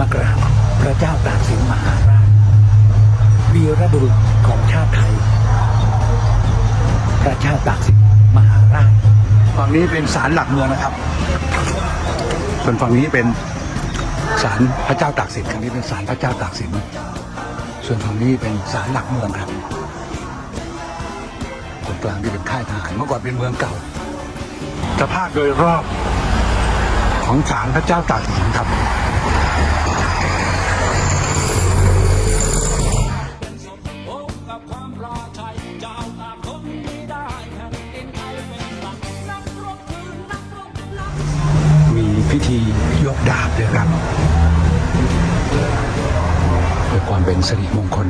มากราบพระเจ้าตากสินมหาราชวีรบุรุษของชาติไทย พระเจ้าตากสินมหาราชฝั่งนี้เป็นศาลหลักเมืองนะครับ ส่วนฝั่งนี้เป็นศาลพระเจ้าตากสินฝั่งนี้เป็นศาลพระเจ้าตากสินส่วนฝั่งนี้เป็นศาลหลักเมืองครับตรงกลางนี่เป็นค่ายทหารเมื่อก่อนเป็นเมืองเก่าสภาพโดยรอบของศาลพระเจ้าตากสินครับ ด้วยครับเพื่อความเป็นสิริมงคล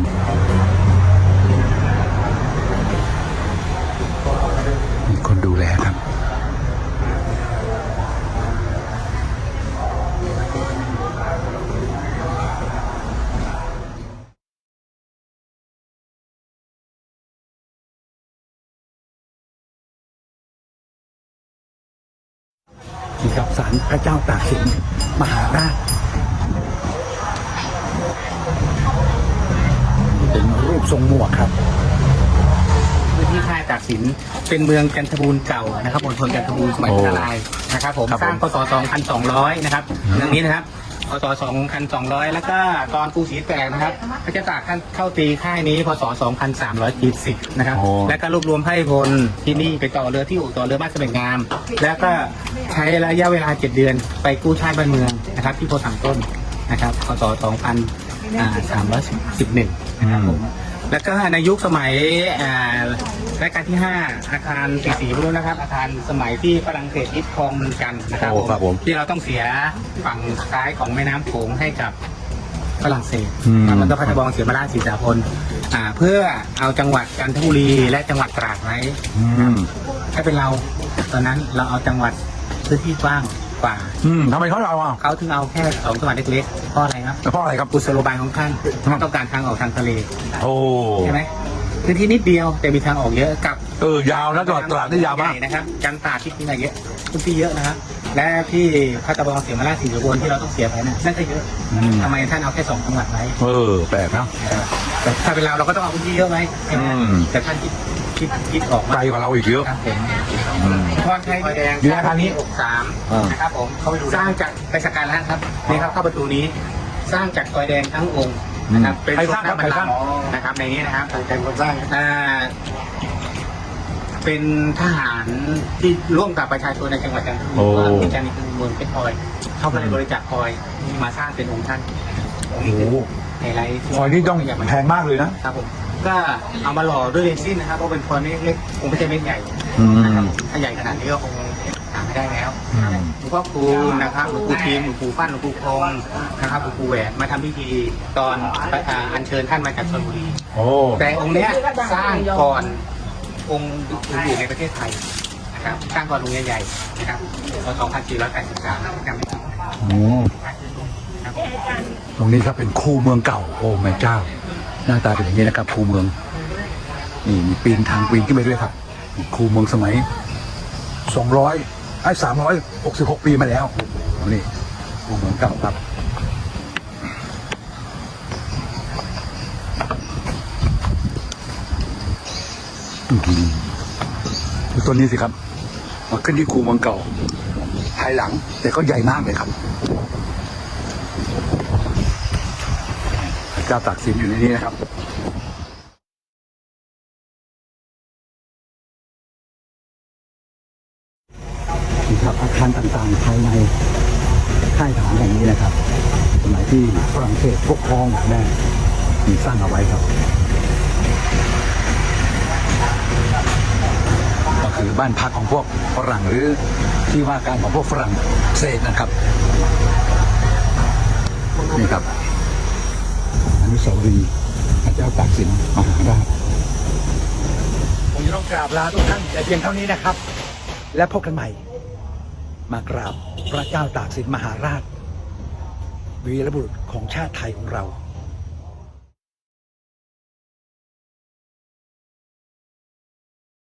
ที่กับสารพระเจ้าตากสินมหาราชเป็นรูปทรงหมวกครับพื้นที่ค่ายตากสินเป็นเมืองจันทบูรณ์เก่านะครับมณฑลจันทบูรณ์สมัยโอ้พุทธลายนะครับผมครับผม สร้างพศ 2200 นะครับเรื่องนี้นะครับ พศ2200 แล้วก็ตอนกรุงศรีแตกนะครับพระเจ้าตากท่านเข้าตีค่ายนี้พศ2370นะครับ โอ้ แล้วก็รวบรวมไพร่พลที่นี่ไปต่อเรือที่อู่ต่อเรือบ้านเสม็ดงาม แล้วก็ใช้ระยะเวลา 7 เดือนไปกู้ชาติบ้านเมืองนะครับ ที่โพธิ์สามต้นนะครับพศ2311นะครับผม แล้วก็ในยุคสมัยอ่ารัชกาลที่ 5 อาคารสีสีพวกนี้นะครับ อาคารสมัยที่ฝรั่งเศสยึดครองเมืองกันนะครับโอ้ครับผม ที่เราต้องเสียฝั่งซ้ายของแม่น้ำโขงให้กับฝรั่งเศสอืม มันต้องพัฒบองเสียมาราชสีสาพลอ่าเพื่อเอาจังหวัดจันทบุรีและจังหวัดตราดไว้ อืม ถ้าเป็นเราตอนนั้นเราเอาจังหวัดพื้นที่กว้าง กว่า อืมทำไมเขาเอาอะเขาถึงเอาแค่สองจังหวัดเล็กๆเพราะอะไรครับเพราะอะไรครับ กุศโลบายของท่านต้องการทางออกทางทะเลโอ้ใช่ไหมพื้นที่นิดเดียวแต่มีทางออกเยอะกับเออยาวนะตลาดตลาดนี่ยาวมาก ใหญ่นะครับจันตราที่ที่ไหนเยอะพื้นที่เยอะนะครับและที่พัตะบองเสียมาราชสีสุบนที่เราต้องเสียไปนั่นนั่นก็เยอะอืม ทำไมท่านเอาแค่สองจังหวัดไว้ เออแปลกนะ แต่ถ้าเป็นเราเราก็ต้องเอาพื้นที่เยอะไหมใช่ไหมอืม แต่ท่านคิดคิดคิดออกไกลมากว่าเราอีกเยอะ ครับผมอืม พรชัยแดงอยู่ในอาคารนี้หกสามอ่านนะครับผมเขาไปดูสร้างจากไปสักการะครับนี่ครับเข้าประตูนี้ สร้างจากกอยแดงทั้งองค์นะครับเป็นใครสร้างครับทใครสร้าง นะครับในนี้นะครับใครคนสร้างอ่าเป็นทหารที่ร่วมกับประชาชนในจังหวัดจันทบุรีโอ้ว่ามีการมีเมืองเป็นพลอย เขาก็เลยบริจาคพลอยมาสร้างเป็นองค์ท่านโอ้โหไฮไลท์ซอยนี้ต้องแพงมากเลยนะ ครับผม ก็เอามาหล่อด้วยเรซินนะครับเพราะเป็นพลอยเล็กๆคงไม่ใช่เม็ดใหญ่อืมนะครับถ้าใหญ่ขนาดนี้ก็คงหาไม่ได้แล้วอืมหลวงพ่อคูณนะครับหลวงปู่ทีมหลวงปู่ปั้นหลวงปู่คงนะครับหลวงปู่แหวนมาทำพิธีตอนอ่าอัญเชิญท่านมาจากชลบุรีโอ้แต่องค์เนี้ยสร้างก่อนองค์อื่นๆในประเทศไทยนะครับสร้างก่อนองค์ใหญ่ๆนะครับปี2483จำไม่ผิดโหตรงนี้ครับเป็นคูเมืองเก่า โอ้แม่เจ้า หน้าตาเป็นอย่างนี้นะครับคูเมืองนี่มีปีนทางปีนขึ้นไปด้วยครับคูเมืองสมัยสองร้อยไอ้สามร้อยหกสิบหกปีมาแล้วนี่คูเมืองเก่าครับดูต้นนี้สิครับมาขึ้นที่คูเมืองเก่าภายหลัง แต่ก็ใหญ่มากเลยครับ เจ้าตากสินอยู่ในนี้นะครับนี่ครับอาคารต่างๆภายในค่ายทหารแห่งนี้นะครับ สมัยที่ฝรั่งเศสปกครองแน่มีสร้างเอาไว้ครับ ก็คือบ้านพักของพวกฝรั่งหรือที่ว่าการของพวกฝรั่งเศสนะครับ นี่ครับ นุสาวรีย์พระเจ้าตากสินมหาราชผมจะต้องกราบลาทุกท่านแต่เพียงเท่านี้นะครับ และพบกันใหม่ มากราบพระเจ้าตากสินมหาราชวีรบุรุษของชาติไทยของเรา